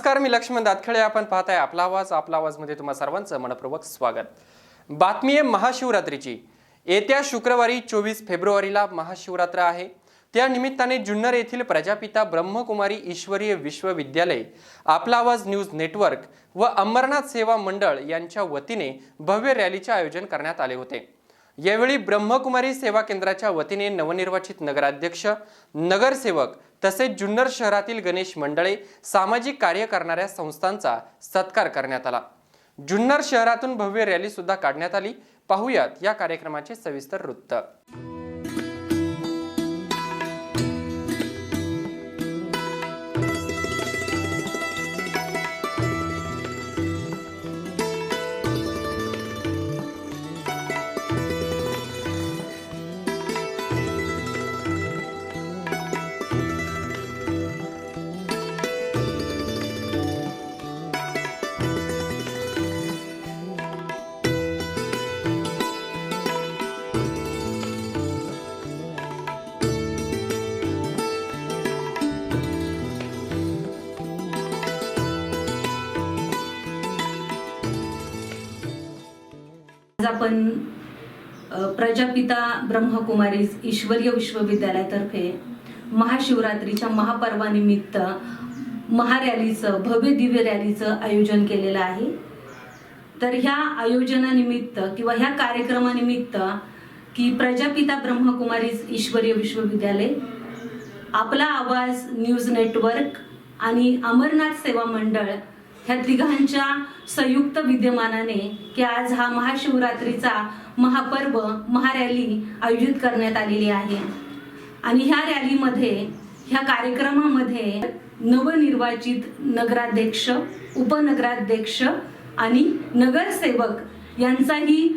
नमस्कार मी लक्ष्मण दातखळे. आपण पाहताय आपला आवाज आपला आवाजमध्ये तुम्हा सर्वांचं मनपूर्वक स्वागत. बातमी आहे महाशिवरात्रीची. येत्या शुक्रवारी चोवीस फेब्रुवारीला महाशिवरात्र आहे. त्या निमित्ताने जुन्नर येथील प्रजापिता ब्रह्मकुमारी ईश्वरीय विश्वविद्यालय आपला आवाज न्यूज नेटवर्क व अंबरनाथ सेवा मंडळ यांच्या वतीने भव्य रॅलीचे आयोजन करण्यात आले होते. यावेळी ब्रह्मकुमारी सेवा केंद्राच्या वतीने नवनिर्वाचित नगराध्यक्ष नगरसेवक तसेच जुन्नर शहरातील गणेश मंडळे सामाजिक कार्य करणाऱ्या संस्थांचा सत्कार करण्यात आला. जुन्नर शहरातून भव्य रॅली सुद्धा काढण्यात आली. पाहुयात या कार्यक्रमाचे सविस्तर वृत्त. आपण प्रजापिता ब्रह्मकुमारी ईश्वरीय विश्वविद्यालयातर्फे महाशिवरात्रीच्या महापर्वानिमित्त महारॅलीचं भव्य दिव्य रॅलीचं आयोजन केलेलं आहे. तर ह्या आयोजनानिमित्त किंवा ह्या कार्यक्रमानिमित्त की प्रजापिता ब्रह्मकुमारी ईश्वरीय विश्वविद्यालय आपला आवाज न्यूज नेटवर्क आणि अमरनाथ सेवा मंडळ ह्या तिघांच्या संयुक्त विद्यमानाने की आज हा महाशिवरात्रीचा महापर्व महारॅली आयोजित करण्यात आलेली आहे. आणि ह्या रॅलीमध्ये ह्या कार्यक्रमामध्ये नवनिर्वाचित नगराध्यक्ष उपनगराध्यक्ष आणि नगरसेवक यांचाही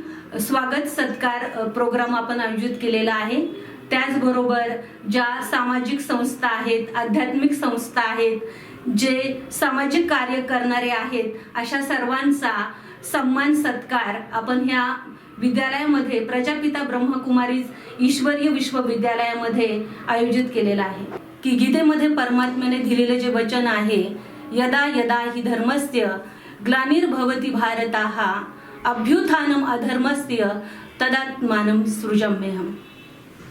स्वागत सत्कार प्रोग्राम आपण आयोजित केलेला आहे. त्याचबरोबर ज्या सामाजिक संस्था आहेत आध्यात्मिक संस्था आहेत जे सामाजिक कार्य करणारे आहेत अशा सर्वांचा सन्मान सत्कार आपण ह्या विद्यालयामध्ये प्रजापिता ब्रह्मकुमारी ईश्वरीय विश्वविद्यालयामध्ये आयोजित केलेला आहे. की गीतेमध्ये परमात्म्याने दिलेले जे वचन आहे यदा यदा ही धर्मस्य ग्लानिर्भवती भारताः अभ्युत्थानम अधर्मस्य तदात्मानम सृजम्यहम.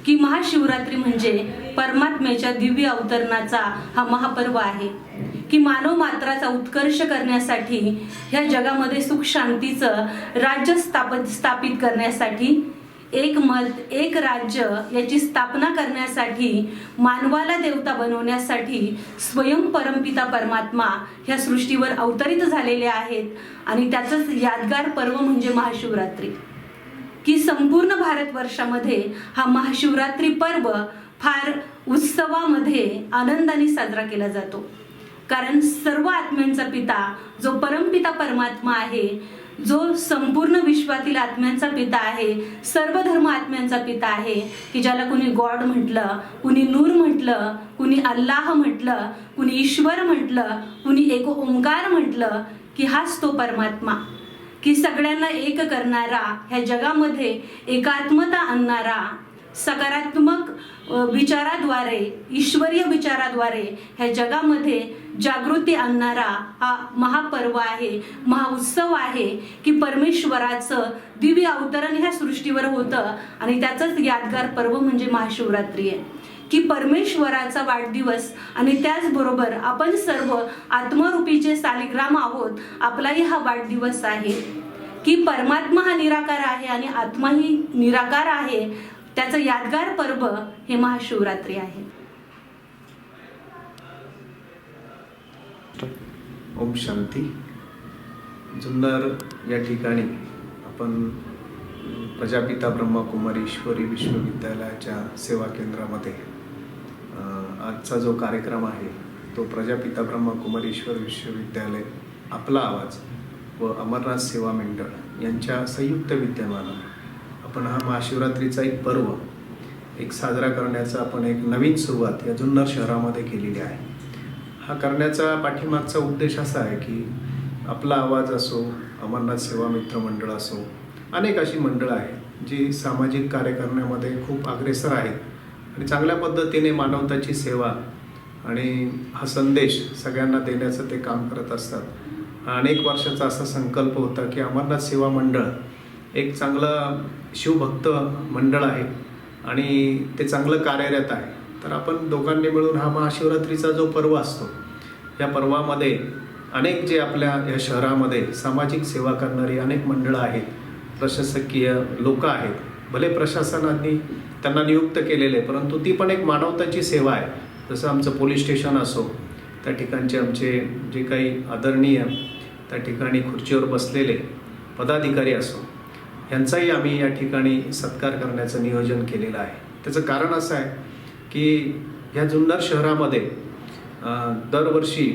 की महाशिवरात्री म्हणजे परमात्म्याच्या दिव्य अवतरणाचा हा महापर्व आहे. की मानव मात्राचा उत्कर्ष करण्यासाठी ह्या जगामध्ये सुख शांतीचं राज्य स्थापित स्थापित करण्यासाठी एक मत एक राज्य याची स्थापना करण्यासाठी मानवाला देवता बनवण्यासाठी स्वयं परमपिता परमात्मा ह्या सृष्टीवर अवतरित झालेले आहेत. आणि त्याचंच यादगार पर्व म्हणजे महाशिवरात्री. की संपूर्ण भारतवर्षामध्ये हा महाशिवरात्री पर्व फार उत्सवामध्ये आनंदाने साजरा केला जातो. कारण सर्व आत्म्यांचा पिता जो परमपिता परमात्मा आहे जो संपूर्ण विश्वातील आत्म्यांचा पिता आहे सर्व धर्म आत्म्यांचा पिता आहे की ज्याला कुणी गॉड म्हटलं कुणी नूर म्हटलं कुणी अल्लाह म्हटलं कुणी ईश्वर म्हटलं कुणी एक ओंकार म्हटलं की हाच तो परमात्मा. की सगळ्यांना एक करणारा ह्या जगामध्ये एकात्मता आणणारा सकारात्मक विचाराद्वारे ईश्वरीय विचाराद्वारे ह्या जगामध्ये जागृती आणणारा हा महापर्व आहे महाउत्सव आहे की परमेश्वराचं दिव्य अवतरण ह्या सृष्टीवर होतं आणि त्याचंच यादगार पर्व म्हणजे महाशिवरात्री आहे. की परमेश्वराचा वाढदिवस आणि त्याचबरोबर आपण सर्व आत्मरूपीचे सालिग्राम आहोत आपलाही हा वाढदिवस आहे. की परमात्मा हा निराकार आहे आणि आत्माही निराकार आहे त्याचं यादगार पर्व हे महाशिवरात्री आहे. ओम शांती. जुन्नर या ठिकाणी आपण प्रजापिता ब्रह्मकुमारी ईश्वरी विश्वविद्यालयाच्या सेवा केंद्रामध्ये आजचा जो कार्यक्रम आहे तो प्रजापिता ब्रह्मकुमारी ईश्वर विश्वविद्यालय आपला आवाज व अमरनाथ सेवा मंडळ यांच्या संयुक्त विद्यमानं आपण हा महाशिवरात्रीचा एक पर्व एक साजरा करण्याचा आपण एक नवीन सुरुवात या जुन्नर शहरामध्ये केलेली आहे. हा करण्याचा पाठीमागचा उद्देश असा आहे की आपला आवाज असो अमरनाथ सेवा मित्र मंडळ असो अनेक अशी मंडळं आहेत जी सामाजिक कार्य करण्यामध्ये खूप अग्रेसर आहेत. आणि चांगल्या पद्धतीने मानवताची सेवा आणि हा संदेश सगळ्यांना देण्याचं ते काम करत असतात. अनेक वर्षाचा असा संकल्प होता की अमरनाथ सेवा मंडळ एक चांगलं शिवभक्त मंडळ आहे आणि ते चांगलं कार्यरत आहे. तर आपण दोघांनी मिळून हा महाशिवरात्रीचा जो पर्व असतो या पर्वामध्ये अनेक जे आपल्या या शहरामध्ये सामाजिक सेवा करणारी अनेक मंडळं आहेत प्रशासकीय लोक आहेत भले प्रशासनाने त्यांना नियुक्त केलेले आहे, परंतु ती पण एक मानवताची सेवा आहे. जसं आमचं पोलीस स्टेशन असो त्या ठिकाणचे आमचे जे काही आदरणीय त्या ठिकाणी खुर्चीवर बसलेले पदाधिकारी असो यांचाही आम्ही या ठिकाणी सत्कार करण्याचं नियोजन केलेलं आहे. त्याचं कारण असं आहे की ह्या जुन्नर शहरामध्ये दरवर्षी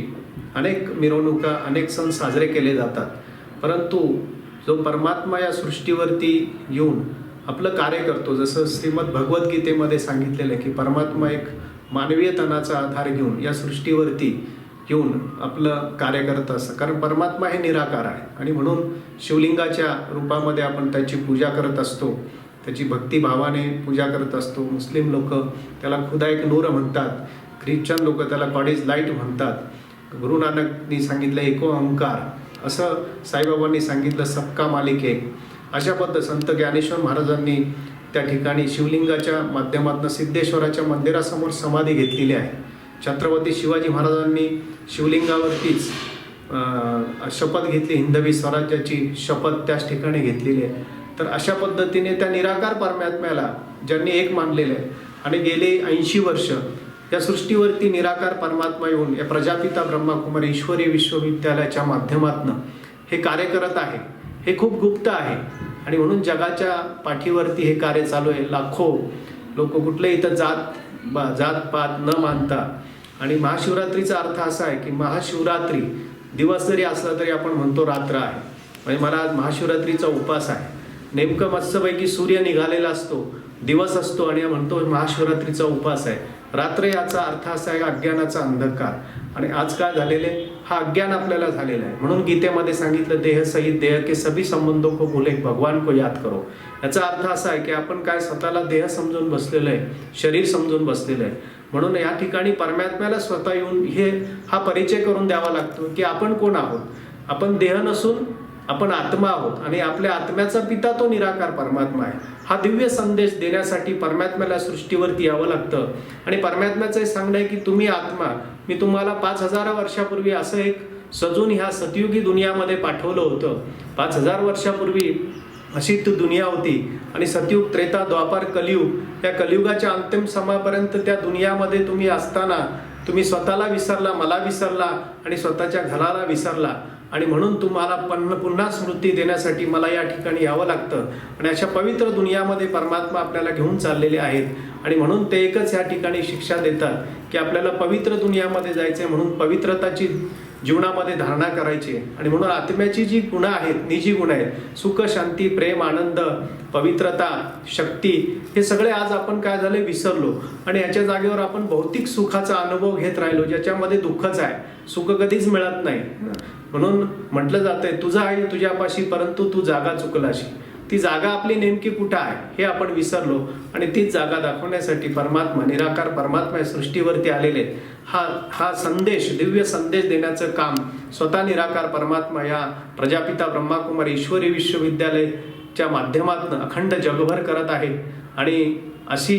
अनेक मिरवणुका अनेक सण साजरे केले जातात. परंतु जो परमात्मा या सृष्टीवरती येऊन आपलं कार्य करतो. जसं श्रीमद भगवद्गीतेमध्ये सांगितलेलं आहे की परमात्मा एक मानवीय तणाचा आधार घेऊन या सृष्टीवरती येऊन आपलं कार्य करत असतं. कारण परमात्मा हे निराकार आहे. आणि म्हणून शिवलिंगाच्या रूपामध्ये आपण त्याची पूजा करत असतो. त्याची भक्तिभावाने पूजा करत असतो. मुस्लिम लोक त्याला खुदा एक नूर म्हणतात. ख्रिश्चन लोक त्याला बॉडीज लाइट म्हणतात. गुरु नानकनी सांगितलं एको अहंकार असं साईबाबांनी सांगितलं सबका मालिक एक. अशा पद्धत संत ज्ञानेश्वर महाराजांनी त्या ठिकाणी शिवलिंगाच्या माध्यमातून सिद्धेश्वराच्या मंदिरासमोर समाधी घेतलेली आहे. छत्रपती शिवाजी महाराजांनी शिवलिंगावरतीच शपथ घेतली हिंदवी स्वराज्याची शपथ त्याच ठिकाणी घेतलेली आहे. तर अशा पद्धतीने त्या निराकार परमात्म्याला ज्यांनी एक मानलेलं आहे आणि गेले ऐंशी वर्ष या सृष्टीवरती निराकार परमात्मा येऊन या प्रजापिता ब्रह्माकुमारी ईश्वरी विश्वविद्यालयाच्या माध्यमातून हे कार्य करत आहे. हे खूप गुप्त आहे. आणि म्हणून जगाच्या पाठीवरती हे कार्य चालू आहे. लाखो लोक कुठले इथं जात बा- जात पात न मानता. आणि महाशिवरात्रीचा अर्थ असा आहे की महाशिवरात्री दिवस जरी असला तरी आपण म्हणतो रात्र आहे. म्हणजे मला आज महाशिवरात्रीचा उपास आहे. नेमकं मस्तपैकी सूर्य निघालेला असतो दिवस असतो आणि म्हणतो महाशिवरात्रीचा उपास आहे. रात्र याचा अर्थ असा आहे अज्ञानाचा अंधकार. आणि आज काय झालेले? हा अज्ञान आपल्याला झालेला आहे. म्हणून गीतेमध्ये सांगितलं देह सहित देह के सभी संबंधो को भूले भगवान को याद करो. याचा अर्थ असा आहे की आपण काय स्वतःला देह समजून बसलेलं आहे शरीर समजून बसलेलं आहे. म्हणून या ठिकाणी परमात्म्याला स्वतः येऊन हे हा परिचय करून द्यावा लागतो की आपण कोण आहोत? आपण देह नसून आपण आत्मा आहोत आणि आपल्या आत्म्याचा पिता तो निराकार परमात्मा आहे. हा दिव्य संदेश देण्यासाठी परमात्म्याला सृष्टीवरती यावं लागतं. आणि परमात्म्याचं हे सांगणं आहे की तुम्ही आत्मा मी तुम्हाला पाच हजार वर्षापूर्वी असं एक सजून ह्या सतयुगी दुनियामध्ये पाठवलं होतं. पाच हजार वर्षापूर्वी अशी ती दुनिया होती आणि सतयुग त्रेता द्वापार कलियुग या कलियुगाच्या अंतिम समापर्यंत त्या दुनियामध्ये तुम्ही असताना तुम्ही स्वतःला विसरला मला विसरला आणि स्वतःच्या घराला विसरला. आणि म्हणून तुम्हाला पन्न पुन्हा स्मृती देण्यासाठी मला या ठिकाणी यावं लागतं. आणि अशा पवित्र दुनियामध्ये परमात्मा आपल्याला घेऊन चाललेले आहेत. आणि म्हणून ते एकच या ठिकाणी शिक्षा देतात की आपल्याला पवित्र दुनियामध्ये जायचे म्हणून पवित्रताची जीवनामध्ये धारणा करायची. आहे. आणि म्हणून आत्म्याची जी गुणं आहेत निजी गुण आहेत सुख शांती प्रेम आनंद पवित्रता शक्ती हे सगळे आज आपण काय झाले विसरलो. आणि याच्या जागेवर आपण भौतिक सुखाचा अनुभव घेत राहिलो ज्याच्यामध्ये दुःखच आहे. सुख कधीच मिळत नाही. म्हणून म्हटलं जातंय तुझा आहे तुझ्यापाशी परंतु तू जागा चुकलाशी. ती जागा आपली नेमकी कुठं आहे हे आपण विसरलो आणि तीच जागा दाखवण्यासाठी परमात्मा निराकार परमात्मा सृष्टीवरती आलेले हा हा संदेश दिव्य संदेश देण्याचं काम स्वतः निराकार परमात्मा या प्रजापिता ब्रह्माकुमारी ईश्वरी विश्वविद्यालयच्या माध्यमातून अखंड जगभर करत आहे आणि अशी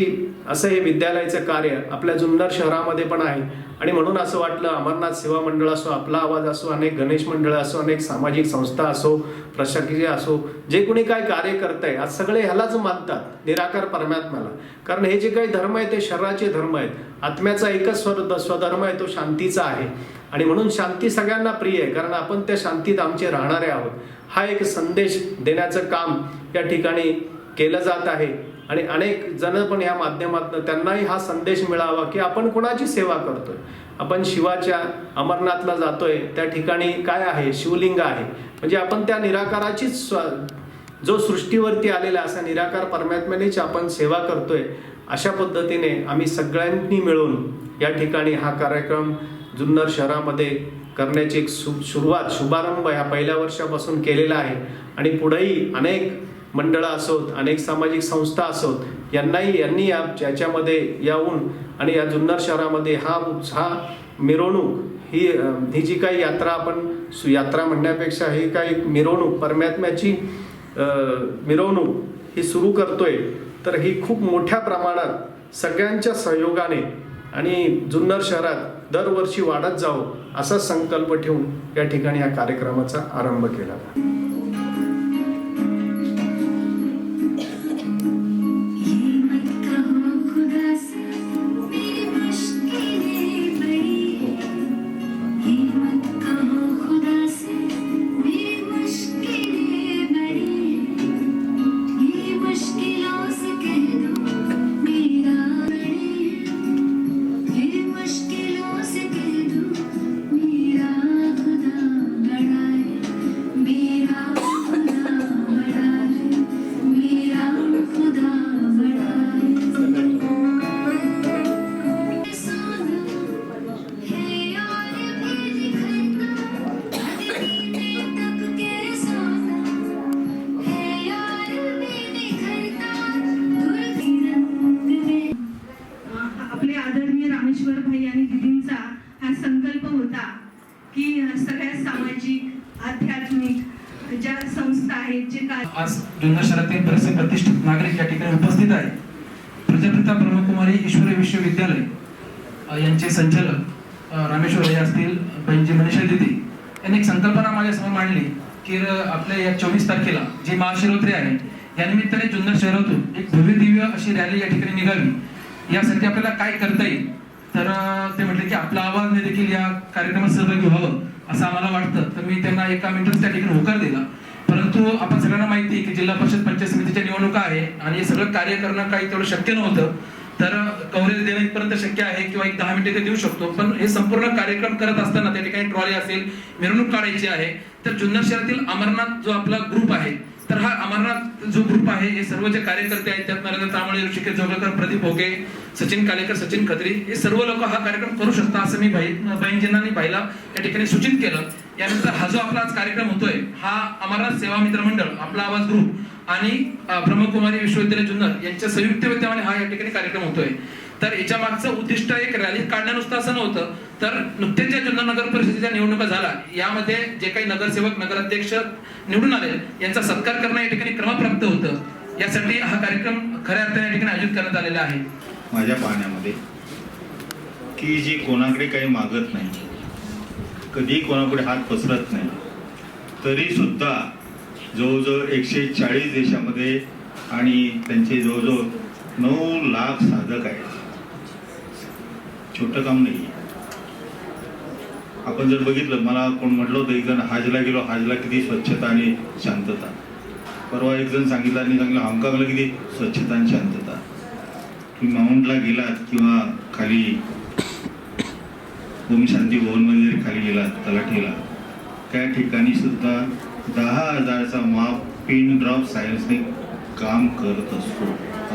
असं हे विद्यालयाचं कार्य आपल्या जुन्नर शहरामध्ये पण आहे. आणि म्हणून असं वाटलं अमरनाथ सेवा मंडळ असो आपला आवाज असो अनेक गणेश मंडळ असो अनेक सामाजिक संस्था असो प्रशासकीय असो जे कोणी काय कार्य करत आहे आज सगळे ह्यालाच मानतात निराकार परमात्म्याला. कारण हे जे काही धर्म आहे ते शरीराचे धर्म आहेत. आत्म्याचा एकच स्वर स्वधर्म आहे तो शांतीचा आहे. आणि म्हणून शांती सगळ्यांना प्रिय आहे कारण आपण त्या शांतीत आमचे राहणारे आहोत. हा एक संदेश देण्याचं काम या ठिकाणी केलं जात आहे. आणि अनेक जण पण या माध्यमातून त्यांनाही हा संदेश मिळावा की आपण कोणाची सेवा करतोय? आपण शिवाच्या अमरनाथला जातोय त्या ठिकाणी काय आहे? शिवलिंग आहे. म्हणजे आपण त्या निराकाराचीच जो सृष्टीवरती आलेला असा निराकार परमात्म्यानेच आपण सेवा करतोय अशा पद्धतीने आम्ही सगळ्यांनी मिळून या ठिकाणी हा कार्यक्रम जुन्नर शहरामध्ये करण्याची एक सु सुरुवात शुभारंभ ह्या पहिल्या वर्षापासून केलेला आहे. आणि पुढेही अनेक मंडळं असोत अनेक सामाजिक संस्था असोत यांनाही यांनी या याच्यामध्ये यावून आणि या जुन्नर शहरामध्ये हा हा मिरवणूक ही ही जी काही यात्रा आपण सु- यात्रा म्हणण्यापेक्षा ही काही मिरवणूक परमात्म्याची मिरवणूक ही सुरू करतोय तर ही खूप मोठ्या प्रमाणात सगळ्यांच्या सहयोगाने आणि जुन्नर शहरात दरवर्षी वाढत जावं असा संकल्प ठेवून या ठिकाणी या कार्यक्रमाचा आरंभ केला संकल्प होता की सगळ्या सामाजिक आध्यात्मिक ज्या संस्था आहेत जे काय आज जुन्नर शहरातील बरेचसे प्रतिष्ठित नागरिक या ठिकाणी उपस्थित आहेत. प्रजापिता ब्रह्मकुमारी ईश्वरी विश्वविद्यालय यांचे संचालक रामेश्वर हे असतील बहिणजी मनीषा दिदी यांनी एक संकल्पना माझ्यासमोर मांडली की आपल्या या चोवीस तारखेला जी महाशिवरात्री आहे या निमित्ताने जुन्नर शहरातून एक भव्य दिव्य अशी रॅली या ठिकाणी निघावी. यासाठी आपल्याला काय करता येईल? तर ते म्हटले की आपला आवाजने देखील या कार्यक्रमात सहभागी व्हावं असं आम्हाला वाटतं. तर मी त्यांना एका मिनिटात त्या ठिकाणी होकार दिला. परंतु आपण सगळ्यांना माहिती आहे की जिल्हा परिषद पंचायत समितीच्या निवडणुका आहे आणि हे सगळं कार्य करणं काही तेवढं शक्य नव्हतं. तर कव्हरेज देणं इथपर्यंत शक्य आहे किंवा एक दहा मिनिटे ते देऊ शकतो. पण हे संपूर्ण कार्यक्रम करत असताना त्या ठिकाणी ट्रॉली असेल मिरवणूक काढायची आहे. तर जुन्नर शहरातील अमरनाथ जो आपला ग्रुप आहे तर हा अमरनाथ जो ग्रुप आहे हे सर्व जे कार्यकर्ते आहेत त्यात नरेंद्र तांबळे ऋषिकेश जोगळकर प्रदीप भोगे सचिन कालेकर सचिन खत्री हे सर्व लोक हा कार्यक्रम करू शकतात असं मी भाई बहिणजींना भाईला या ठिकाणी सूचित केलं. यानंतर हा जो आपला आज कार्यक्रम होतोय हा अमरनाथ सेवा मित्र मंडळ आपला आवाज ग्रुप आणि ब्रह्मकुमारी विश्वविद्यालय जुन्नर यांच्या संयुक्त विद्यमाने हा या ठिकाणी कार्यक्रम होतोय. तर याच्या मागचं उद्दिष्ट एक रॅली काढणं नुसतं असं नव्हतं. तर नुकत्याच ज्या जुन्नर नगर परिषदेच्या निवडणुका झाला यामध्ये जे काही नगरसेवक नगराध्यक्ष निवडून आले यांचा सत्कार करणं या ठिकाणी क्रमप्राप्त होतं. यासाठी हा कार्यक्रम खऱ्या अर्थाने या ठिकाणी आयोजित करण्यात आलेला आहे. माझ्या पाहण्यामध्ये की जी कोणाकडे काही मागत नाही कधी कोणाकडे हात पसरत नाही तरी सुद्धा जवळजवळ एकशे चाळीस देशामध्ये आणि त्यांचे जवळजवळ नऊ लाख साधक आहेत. छोटं काम नाही. आपण जर बघितलं मला कोण म्हटलं होतं एक जण हाजला गेलो हाजला किती स्वच्छता आणि शांतता. परवा एक जण सांगितलं आणि सांगितलं हाँगकाँगला किती स्वच्छता आणि शांतता. तुम्ही माउंटला गेलात किंवा खाली ओम शांती भवनमध्ये जरी खाली गेलात तलाठीला त्या ठिकाणी सुद्धा दहा हजारचा माप पिन ड्रॉप सायन्सने काम करत असतो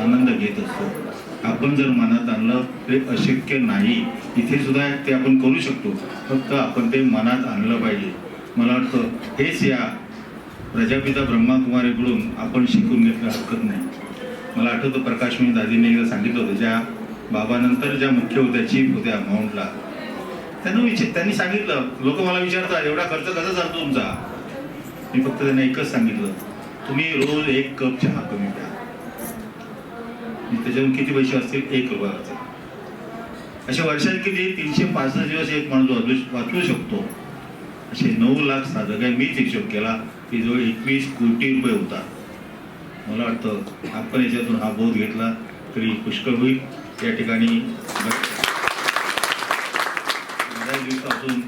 आनंद घेत असतो. आपण जर मनात आणलं ते अशक्य नाही इथे सुद्धा ते आपण करू शकतो. फक्त आपण ते मनात आणलं पाहिजे. मला वाटतं हेच या प्रजापिता ब्रह्माकुमारीकडून आपण शिकून घेतलं हरकत नाही. मला आठवतं प्रकाश मी दादीने एकदा सांगितलं होतं ज्या बाबानंतर ज्या मुख्य होत्या चीफ होत्या माउंटला त्यांना विचार त्यांनी सांगितलं लोक मला विचारतात एवढा खर्च कसा चालतो तुमचा? मी फक्त त्यांना एकच सांगितलं तुम्ही रोज एक कप चहा कमी प्या. त्याच्यातून किती पैसे असतील? एक रुपया अशा वर्षात किती तीनशे पासष्ट दिवस एक माणूस वाचू शकतो. असे नऊ लाख साधक आहे मीच हिशोब केला की जवळ एकवीस कोटी रुपये होता. मला वाटतं आपण याच्यातून हा बोध घेतला तरी पुष्कळ होईल. या ठिकाणी बऱ्याच दिवसापासून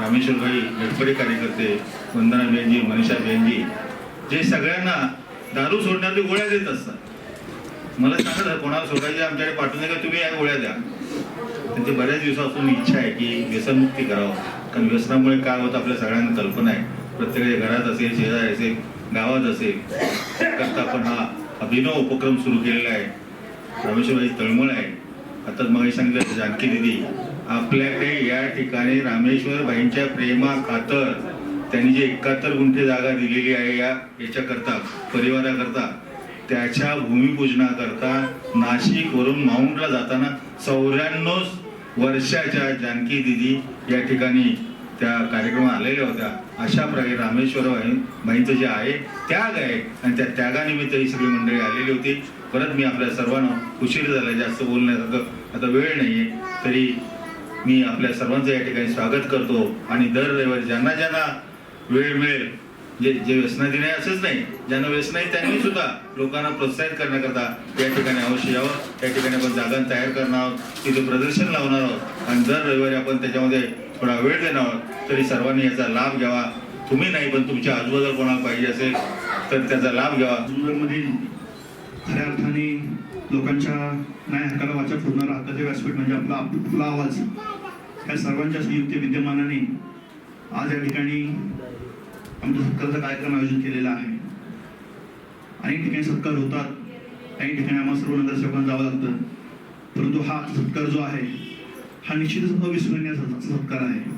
रामेश्वरभाई गडकरी कार्यकर्ते वंदना बेनजी मनीषा बेनजी जे सगळ्यांना दारू सोडण्याच्या गोळ्या देत असतात. मला सांगत कोणाला सोडायचे आमच्याकडे पाठवून नका तुम्ही या गोळ्या द्या. त्यांची बऱ्याच दिवसापासून इच्छा आहे की व्यसनमुक्ती करावं. कारण व्यसनामुळे काय होतं आपल्या सगळ्यांना कल्पना आहे. प्रत्येकाच्या घरात असेल शेजारी असेल गावात असेल करता आपण हा अभिनव उपक्रम सुरू केलेला आहे. रामेश्वरबाई तळमळ आहे. आता मग सांगितलं जानकी दिदी आपल्याकडे या ठिकाणी रामेश्वर भाईंच्या प्रेमा खातर त्यांनी जी एकाहत्तर गुंठे जागा दिलेली आहे या याच्याकरता परिवाराकरता त्याच्या भूमिपूजनाकरता नाशिकवरून माऊंटला जाताना चौऱ्याण्णव वर्षाच्या जानकी दिदी या ठिकाणी त्या कार्यक्रमात आलेल्या होत्या. अशा प्रकारे रामेश्वर बाई- बाईंचं जे आहे त्याग आहे. आणि त्या त्यागानिमित्त ही सगळी मंडळी आलेली होती. परत मी आपल्या सर्वांना उशीर झाला जास्त बोलण्यासारखं आता वेळ नाहीये. तरी मी आपल्या सर्वांचं या ठिकाणी स्वागत करतो. आणि दर रविवारी ज्यांना ज्यांना वेळ मिळेल जे जे व्यसना आहे असंच नाही ज्यांना व्यसन आहे त्यांनी सुद्धा लोकांना प्रोत्साहित करण्याकरता या ठिकाणी अवश्य यावं. त्या ठिकाणी आपण जागा तयार करणार आहोत तिथे प्रदर्शन लावणार आहोत. आणि दर रविवारी आपण त्याच्यामध्ये थोडा वेळ देणार आहोत. तरी सर्वांनी याचा लाभ घ्यावा. तुम्ही नाही पण तुमच्या आजूबाजूला कोणाला पाहिजे असेल तर त्याचा लाभ घ्यावा. जुन्नरमधील खऱ्या अर्थाने लोकांच्या नाही हक्काला वाचा फोडणारा हक्काचे व्यासपीठ म्हणजे आपला आपला आवाज. या सर्वांच्या संयुक्त विद्यमानाने आज या ठिकाणी आमच्या सत्कारचा कार्यक्रम आयोजित केलेला आहे अनेक ठिकाणी सत्कार होतात अनेक ठिकाणी आम्हाला सर्व नगरसेवकांना जावं लागतं. परंतु हा सत्कार जो आहे हा निश्चितच अविस्मरणीय सत्- सत्कार आहे.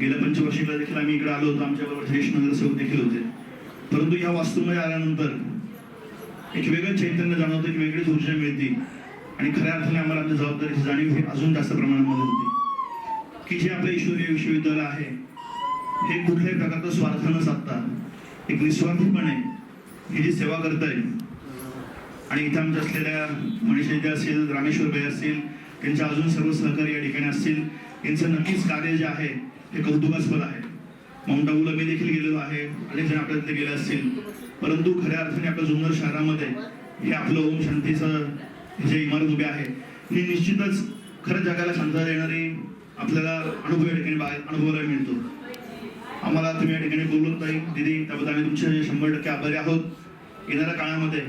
गेल्या पंचवर्षीला देखील आम्ही इकडे आलो होतो आमच्याबरोबर ज्येष्ठ नगरसेवक देखील होते. परंतु या वास्तूमध्ये आल्यानंतर एक वेगळं चैतन्य जाणवतं एक वेगळीच ऊर्जा मिळते. आणि खऱ्या अर्थाने आम्हाला आमच्या जबाबदारीची जाणीव ही अजून जास्त प्रमाणामध्ये होती. की जे आपलं ईश्वरीय विश्वविद्यालय आहे हे कुठल्याही प्रकारचा स्वार्थ न साधता एक निस्वार्थीपणे ही जी सेवा करताय आणि इथं आमच्या असलेल्या मनीष जे असतील रामेश्वर भाई असतील त्यांच्या अजून सर्व सहकारी या ठिकाणी असतील यांचं नक्कीच कार्य जे आहे हे कौतुकास्पद आहे. माउंट आबूला मी देखील गेलेलो आहे अनेक जण आपल्यातले गेले असतील. परंतु खऱ्या अर्थाने आपल्या जुन्नर शहरामध्ये हे आपलं ओम शांतीचं जे इमारत उभी आहे ही निश्चितच खरं जगाला शांतता देणारी आपल्याला अनुभव या ठिकाणी बाहेर अनुभवायला मिळतो. आम्हाला तुम्ही या ठिकाणी बोलवत नाही दिदी त्याबद्दल आम्ही तुमचे शंभर टक्के आभारी आहोत. येणाऱ्या काळामध्ये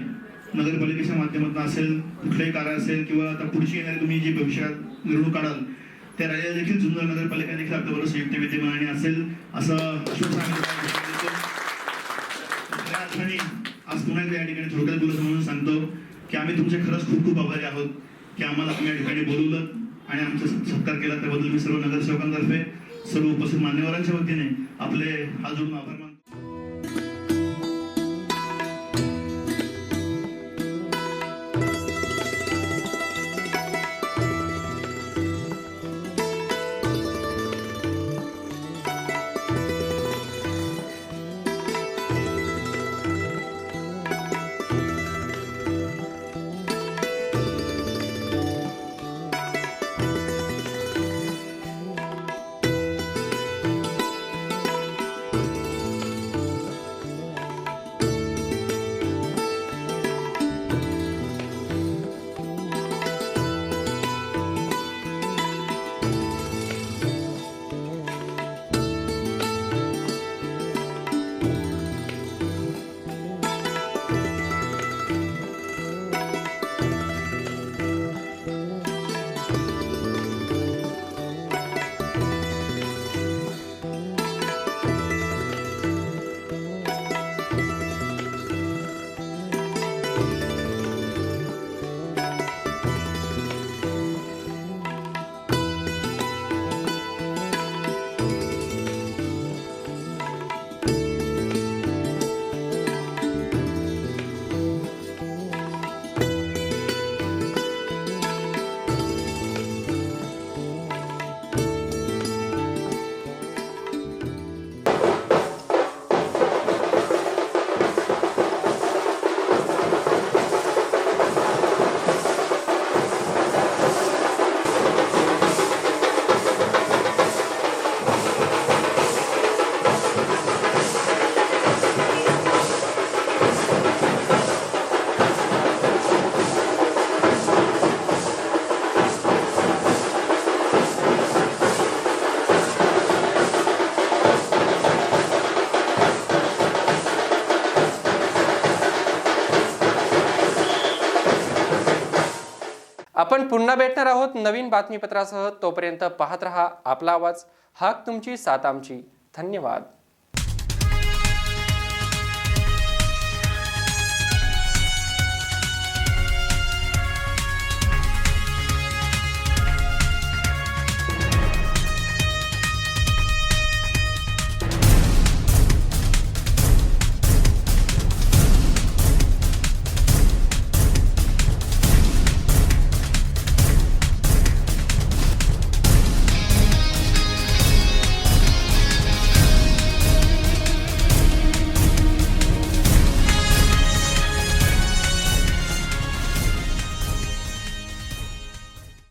नगरपालिकेच्या माध्यमातून असेल कुठलंही कार्य असेल किंवा आता पुढची येणारी तुम्ही जी भविष्यात निवडणूक काढाल त्या राज्यात देखील जुन्नर नगरपालिका देखील आपल्याबरोबर संयुक्त विद्यमानाने असेल असं अर्थाने आज पुन्हा एकदा या ठिकाणी थोडक्यात बोलत म्हणून सांगतो की आम्ही तुमचे खरंच खूप खूप आभारी आहोत की आम्हाला तुम्ही या ठिकाणी बोलवलं आणि आमचा सत्कार केला त्याबद्दल मी सर्व नगरसेवकांतर्फे सर्व उपस्थित मान्यवरांच्या वतीने आपले हात जोडून आभार पुन्हा भेटणार आहोत नवीन बातमीपत्रासह तोपर्यंत पाहत रहा आपला आवाज. हाक तुमची साथ आमची. धन्यवाद.